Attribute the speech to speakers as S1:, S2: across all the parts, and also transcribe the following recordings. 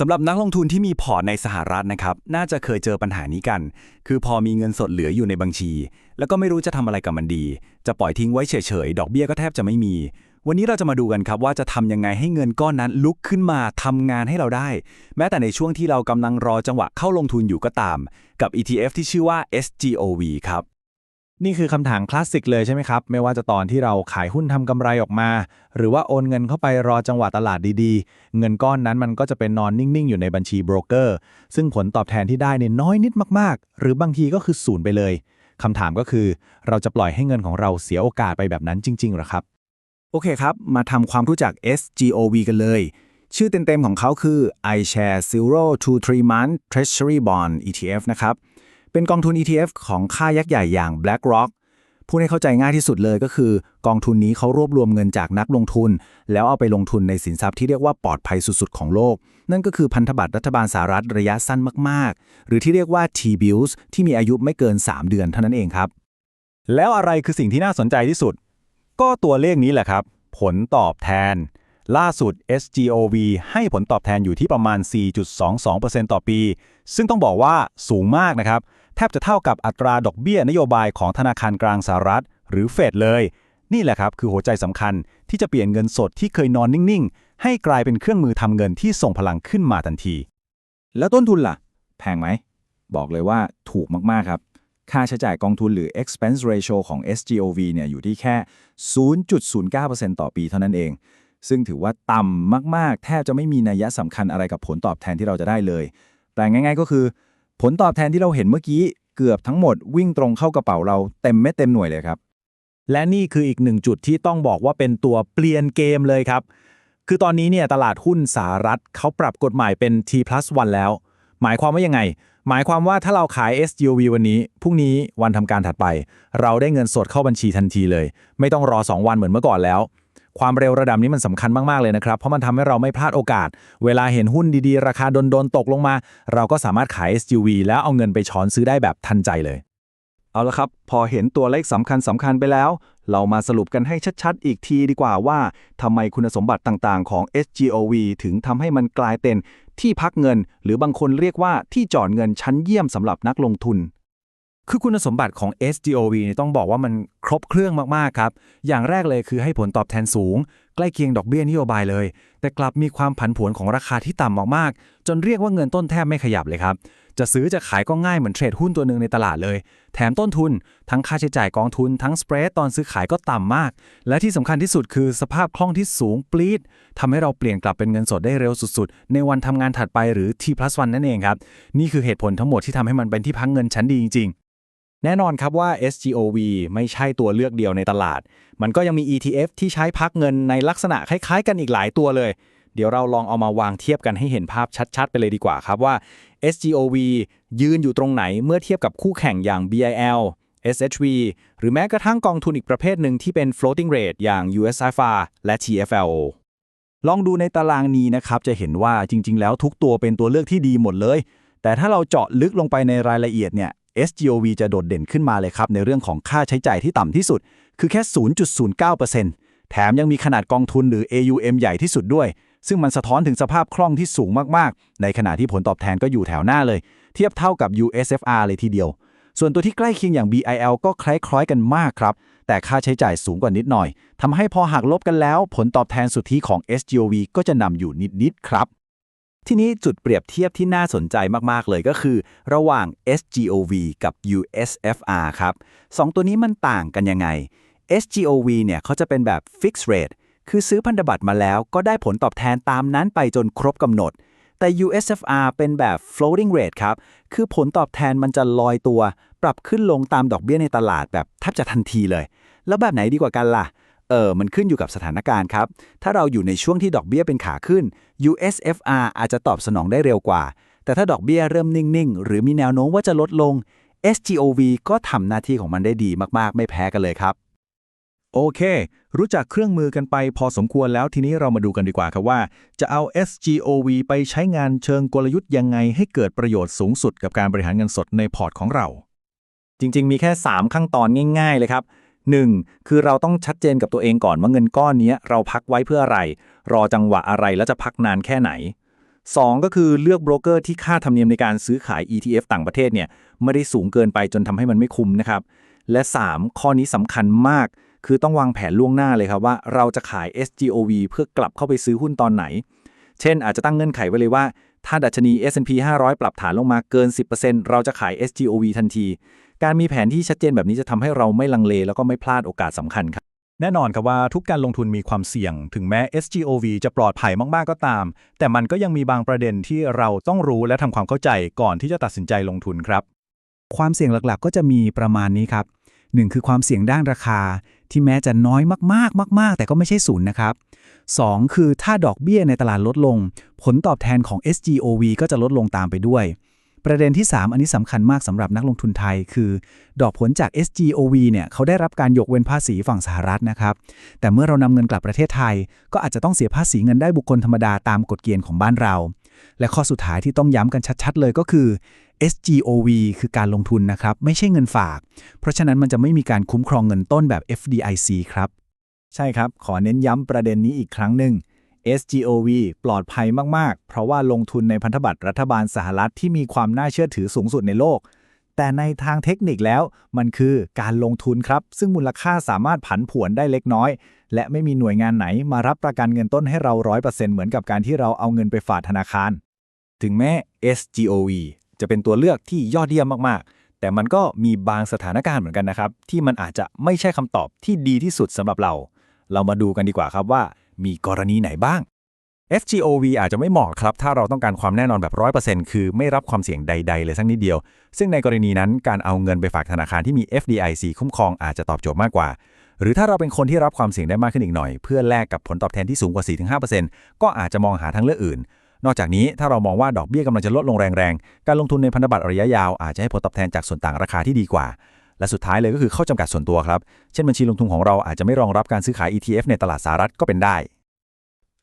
S1: สำหรับนักลงทุนที่มีพอร์ตในสหรัฐนะครับ น่าจะเคยเจอปัญหานี้กัน คือพอมีเงินสดเหลืออยู่ในบัญชี แล้วก็ไม่รู้จะทำอะไรกับมันดี จะปล่อยทิ้งไว้เฉยๆ ดอกเบี้ยก็แทบจะไม่มี วันนี้เราจะมาดูกันครับว่าจะทำยังไงให้เงินก้อนนั้นลุกขึ้นมาทำงานให้เราได้ แม้แต่ในช่วงที่เรากำลังรอจังหวะเข้าลงทุนอยู่ก็ตาม กับ ETF ที่ชื่อว่า SGOV ครับ
S2: นี่คือคำถามคลาสสิกเลยใช่ไหมครับ ไม่ว่าจะตอนที่เราขายหุ้นทำกำไรออกมา หรือว่าโอนเงินเข้าไปรอจังหวะตลาดดีๆ เงินก้อนนั้นมันก็จะเป็นนอนนิ่ง ๆ อยู่ในบัญชีโบรกเกอร์ ซึ่งผลตอบแทนที่ได้เนี่ยน้อยนิดมากๆ หรือบางทีก็คือศูนย์ไปเลยคำถามก็คือ เราจะปล่อยให้เงินของเราเสียโอกาสไปแบบนั้นจริงๆหรอครับ
S1: โอเคครับ มาทำความรู้จัก SGOV กันเลย ชื่อเต็มๆของเขาคือ iShare Zero to 3 Month Treasury Bond ETF นะครับ เป็นกองทุน ETF ของค่ายักษ์ใหญ่อย่าง BlackRock พูดให้เข้าใจง่ายที่สุดเลยก็คือ กองทุนนี้เขารวบรวมเงินจากนักลงทุน แล้วเอาไปลงทุนในสินทรัพย์ที่เรียกว่าปลอดภัยสุดๆของโลก นั่นก็คือพันธบัตรรัฐบาลสหรัฐระยะสั้นมากๆ หรือที่เรียกว่า T-bills ที่มีอายุไม่เกิน 3 เดือนเท่านั้นเองครับ
S2: แล้วอะไรคือสิ่งที่น่าสนใจที่สุด ก็ตัวเลขนี้แหละครับ ผลตอบแทน ล่าสุด SGOV ให้ผลตอบแทนอยู่ที่ประมาณ 4.22%ต่อปี ซึ่งต้องบอกว่าสูงมากนะครับ แทบจะเท่ากับอัตราดอกเบี้ยนโยบายของธนาคารกลางสหรัฐ หรือเฟดเลย นี่แหละครับคือหัวใจสำคัญที่จะเปลี่ยนเงินสดที่เคยนอนนิ่ง ๆ ให้กลายเป็นเครื่องมือทำเงินที่ส่งพลังขึ้นมาทันที
S3: แล้วต้นทุนล่ะ แพงไหม บอกเลยว่าถูกมากๆครับ ค่าใช้จ่ายกองทุนหรือ expense ratio ของ SGOV เนี่ยอยู่ที่แค่ 0.09%ต่อปีเท่านั้นเอง ซึ่งถือว่าต่ำมากๆ แทบจะไม่มีนัยสำคัญอะไรกับผลตอบแทนที่เราจะได้เลยแต่ง่าย ๆ ก็คือ ผลตอบแทนที่เราเห็นเมื่อกี้เกือบทั้งหมดวิ่งตรงเข้ากระเป๋าเราเต็มเม็ดเต็มหน่วยเลยครับ
S2: และนี่คืออีกหนึ่งจุดที่ต้องบอกว่าเป็นตัวเปลี่ยนเกมเลยครับ คือตอนนี้เนี่ยตลาดหุ้นสหรัฐเขาปรับกฎหมายเป็น T plus 1แล้ว หมายความว่ายังไง หมายความว่าถ้าเราขาย SUV วันนี้พรุ่งนี้วันทำการถัดไป เราได้เงินสดเข้าบัญชีทันทีเลย ไม่ต้องรอ 2 วันเหมือนเมื่อก่อนแล้ว ความเร็วระดับนี้มันสำคัญมาก ๆ เลยนะครับ เพราะมันทำให้เราไม่พลาดโอกาส เวลาเห็นหุ้นดีๆ ราคาโดนๆตกลงมา เราก็สามารถขาย SUV แล้วเอาเงินไปช้อนซื้อได้แบบทันใจเลย
S3: เอาละครับ พอเห็นตัวเลขสำคัญสำคัญไปแล้ว เรามาสรุปกันให้ชัด ๆ อีกทีดีกว่าว่าทำไมคุณสมบัติต่างๆ ของ SGOV ถึงทำให้มันกลายเป็นที่พักเงิน หรือบางคนเรียกว่าที่จอดเงินชั้นเยี่ยมสำหรับนักลงทุน
S2: คือคุณสมบัติของ SGOV เนี่ยต้องบอกว่ามัน ครบเครื่องมากๆครับ อย่างแรกเลยคือให้ผลตอบแทนสูง ใกล้เคียงดอกเบี้ยนโยบายเลย แต่กลับมีความผันผวนของราคาที่ต่ำมากๆ จนเรียกว่าเงินต้นแทบไม่ขยับเลยครับ จะซื้อจะขายก็ง่ายเหมือนเทรดหุ้นตัวหนึ่งในตลาดเลย แถมต้นทุน ทั้งค่าใช้จ่ายกองทุน ทั้งสเปรดตอนซื้อขายก็ต่ำมาก และที่สำคัญที่สุดคือสภาพคล่องที่สูงปลีดทำให้เราเปลี่ยนกลับเป็นเงินสดได้เร็วสุดๆ ในวันทำงานถัดไปหรือ T+1 นั่นเองครับ นี่คือเหตุผลทั้งหมดที่ทำให้มันเป็นที่พักเงินชั้นดีจริงๆ แน่นอนครับว่า SGOV ไม่ใช่ตัวเลือกเดียวในตลาด มันก็ยังมี ETF ที่ใช้พักเงินในลักษณะคล้ายๆ กันอีกหลายตัวเลย เดี๋ยวเราลองเอามาวางเทียบกันให้เห็นภาพชัดๆ ไปเลยดีกว่าครับว่า SGOV ยืนอยู่ตรงไหนเมื่อเทียบกับคู่แข่งอย่าง BIL SHV หรือแม้กระทั่งกองทุนอีกประเภทหนึ่งที่เป็น floating rate อย่าง US IFA และ TFLO
S3: ลองดูในตารางนี้นะครับ จะเห็นว่าจริง ๆ แล้วทุกตัวเป็นตัวเลือกที่ดีหมดเลย แต่ถ้าเราเจาะลึกลงไปในรายละเอียดเนี่ย SGOV จะโดดเด่นขึ้นมาเลยครับ ในเรื่องของค่าใช้จ่ายที่ต่ำที่สุด คือแค่ 0.09%แถมยังมีขนาดกองทุนหรือ AUM ใหญ่ที่สุดด้วย ซึ่งมันสะท้อนถึงสภาพคล่องที่สูงมากๆ ในขณะที่ผลตอบแทนก็อยู่แถวหน้าเลย เทียบเท่ากับ USFR เลยทีเดียว ส่วนตัวที่ใกล้เคียงอย่าง BIL ก็คล้ายๆกันมากครับ แต่ค่าใช้จ่ายสูงกว่านิดหน่อยทำให้พอหักลบกันแล้ว ผลตอบแทนสุทธิของ SGOV ก็จะนำอยู่นิดๆครับ
S1: ทีนี้จุดเปรียบเทียบที่น่าสนใจมาก ๆ เลยก็คือ ระหว่าง SGOV กับ USFR ครับสองตัวนี้มันต่างกันยังไง SGOV เนี่ยเขาจะเป็นแบบ fixed rate คือซื้อพันธบัตรมาแล้วก็ได้ผลตอบแทนตามนั้นไปจนครบกำหนด แต่ USFR เป็นแบบ floating rate ครับ คือผลตอบแทนมันจะลอยตัว ปรับขึ้นลงตามดอกเบี้ยในตลาดแบบแทบจะทันทีเลย แล้วแบบไหนดีกว่ากันล่ะ เออมันขึ้นอยู่กับสถานการณ์ครับ ถ้าเราอยู่ในช่วงที่ดอกเบี้ยเป็นขาขึ้น USFR อาจจะตอบสนองได้เร็วกว่า แต่ถ้าดอกเบี้ยเริ่มนิ่ง ๆ หรือมีแนวโน้มว่าจะลดลง SGOV ก็ทำหน้าที่ของมันได้ดีมาก ๆ ไม่แพ้กันเลยครับ
S2: โอเค รู้จักเครื่องมือกันไปพอสมควรแล้วทีนี้เรามาดูกันดีกว่าครับว่า จะเอา SGOV ไปใช้งานเชิงกลยุทธ์ยังไงให้เกิดประโยชน์สูงสุดกับการบริหารเงินสดในพอร์ตของเรา
S3: จริง ๆ มีแค่ 3 ขั้นตอนง่าย ๆ เลยครับ 1. คือเราต้องชัดเจนกับตัวเองก่อนว่าเงินก้อนนี้เราพักไว้เพื่ออะไร รอจังหวะอะไรแล้วจะพักนานแค่ไหน 2 ก็คือเลือกโบรกเกอร์ที่ค่าธรรมเนียมในการซื้อขาย ETF ต่างประเทศเนี่ยไม่ได้สูงเกินไปจนทำให้มันไม่คุ้มนะครับ และ 3 ข้อนี้สำคัญมาก คือต้องวางแผนล่วงหน้าเลยครับว่าเราจะขาย SGOV เพื่อกลับเข้าไปซื้อหุ้นตอนไหน เช่น อาจจะตั้งเงื่อนไขไว้เลยว่าถ้าดัชนี S&P 500 ปรับฐานลงมาเกิน 10%เราจะขาย SGOV ทันที การมีแผนที่ชัดเจนแบบนี้จะทำให้เราไม่ลังเล แล้วก็ไม่พลาดโอกาสสำคัญครับ
S4: แน่นอนครับว่าทุกการลงทุนมีความเสี่ยง ถึงแม้ SGOV จะปลอดภัยมาก ๆ ก็ตาม แต่มันก็ยังมีบางประเด็นที่เราต้องรู้และทำความเข้าใจก่อนที่จะตัดสินใจลงทุนครับ
S2: ความเสี่ยงหลักๆ ก็จะมีประมาณนี้ครับหนึ่งคือความเสี่ยงด้านราคา ที่แม้จะน้อยมากๆ มาก ๆ แต่ก็ไม่ใช่ศูนย์นะครับสองคือถ้าดอกเบี้ยในตลาดลดลง ผลตอบแทนของ SGOV ก็จะลดลงตามไปด้วย ประเด็นที่ 3 อันนี้สำคัญมากสำหรับนักลงทุนไทย คือ ดอกผลจาก SGOV เนี่ยเขาได้รับการยกเว้นภาษีฝั่งสหรัฐนะครับ แต่เมื่อเรานำเงินกลับประเทศไทย ก็อาจจะต้องเสียภาษีเงินได้บุคคลธรรมดาตามกฎเกณฑ์ของบ้านเรา และข้อสุดท้ายที่ต้องย้ำกันชัด ๆ เลยก็คือ SGOV คือการลงทุนนะครับ ไม่ใช่เงินฝาก เพราะฉะนั้นมันจะไม่มีการคุ้มครองเงินต้นแบบ FDIC ครับ
S3: ใช่ครับ ขอเน้นย้ำประเด็นนี้อีกครั้งหนึ่ง SGOV ปลอดภัยมาก ๆ เพราะว่าลงทุนในพันธบัตรรัฐบาลสหรัฐที่มีความน่าเชื่อถือสูงสุดในโลก แต่ในทางเทคนิคแล้วมันคือการลงทุนครับ ซึ่งมูลค่าสามารถผันผวนได้เล็กน้อย และไม่มีหน่วยงานไหนมารับประกันเงินต้นให้เรา 100%เหมือนกับการที่เราเอาเงินไปฝากธนาคาร ถึงแม้ SGOV จะเป็นตัวเลือกที่ยอดเยี่ยมมาก ๆ แต่มันก็มีบางสถานการณ์เหมือนกันนะครับ ที่มันอาจจะไม่ใช่คำตอบที่ดีที่สุดสำหรับเรา เรามาดูกันดีกว่าครับว่า มีกรณีไหนบ้าง
S4: FGOV อาจจะไม่เหมาะครับ ถ้าเราต้องการความแน่นอนแบบ 100%คือไม่รับความเสี่ยงใด ๆ เลยสักนิดเดียว ซึ่งในกรณีนั้นการเอาเงินไปฝากธนาคารที่มี FDIC คุ้มครองอาจจะตอบโจทย์มากกว่า หรือถ้าเราเป็นคนที่รับความเสี่ยงได้มากขึ้นอีกหน่อย เพื่อแลกกับผลตอบแทนที่สูงกว่า 4-5%ก็อาจจะมองหาทางเลือกอื่น นอกจากนี้ถ้าเรามองว่าดอกเบี้ยกำลังจะลดลงแรงๆ การลงทุนในพันธบัตรระยะยาวอาจจะให้ผลตอบแทนจากส่วนต่างราคาที่ดีกว่า และสุดท้ายเลยก็คือข้อจำกัดส่วนตัวครับ เช่นบัญชีลงทุนของเราอาจจะไม่รองรับการซื้อขาย ETF ในตลาดสหรัฐก็เป็นได้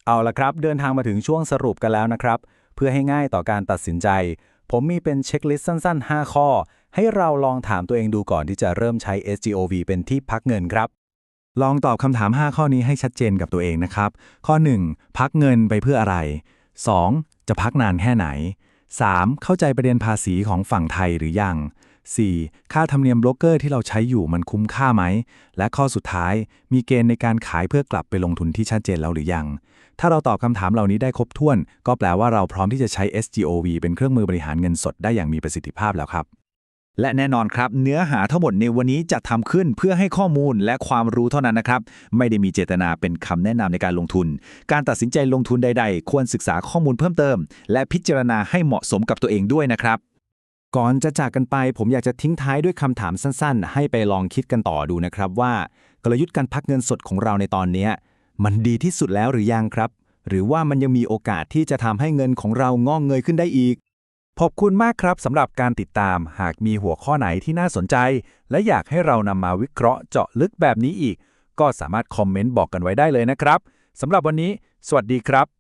S3: เอาละครับ เดินทางมาถึงช่วงสรุปกันแล้วนะครับ เพื่อให้ง่ายต่อการตัดสินใจ ผมมีเป็นเช็คลิสต์สั้น ๆ 5 ข้อ ให้เราลองถามตัวเองดูก่อนที่จะเริ่มใช้ SGOV เป็นที่พักเงินครับ
S2: ลองตอบคำถาม 5 ข้อนี้ให้ชัดเจนกับตัวเองนะครับ ข้อ 1 พักเงินไปเพื่ออะไร 2. จะพักนานแค่ไหน 3. เข้าใจประเด็นภาษีของฝั่งไทยหรือยัง 4. ค่าธรรมเนียมโบรกเกอร์ที่เราใช้อยู่มันคุ้มค่าไหม และข้อสุดท้าย มีเกณฑ์ในการขายเพื่อกลับไปลงทุนที่ชัดเจนแล้วหรือยัง ถ้าเราตอบคำถามเหล่านี้ได้ครบถ้วน ก็แปลว่าเราพร้อมที่จะใช้ SGOV เป็นเครื่องมือบริหารเงินสดได้อย่างมีประสิทธิภาพแล้วครับ
S3: และแน่นอนครับ เนื้อหาทั้งหมดในวันนี้จะทำขึ้นเพื่อให้ข้อมูลและความรู้เท่านั้นนะครับ ไม่ได้มีเจตนาเป็นคำแนะนำในการลงทุน การตัดสินใจลงทุนใด ๆ ควรศึกษาข้อมูลเพิ่มเติม และพิจารณาให้เหมาะสมกับตัวเองด้วยนะครับ ก่อนจะจากกันไปผมอยากจะทิ้งท้ายด้วยคำถามสั้นๆ ให้ไปลองคิดกันต่อดูนะครับว่า กลยุทธ์การพักเงินสดของเราในตอนนี้มันดีที่สุดแล้วหรือยังครับ หรือว่ามันยังมีโอกาสที่จะทำให้เงินของเรางอกเงยขึ้นได้อีก ขอบคุณมากครับสำหรับการติดตาม หากมีหัวข้อไหนที่น่าสนใจ และอยากให้เรานำมาวิเคราะห์เจาะลึกแบบนี้อีก ก็สามารถคอมเมนต์บอกกันไว้ได้เลยนะครับสำหรับวันนี้ สวัสดีครับ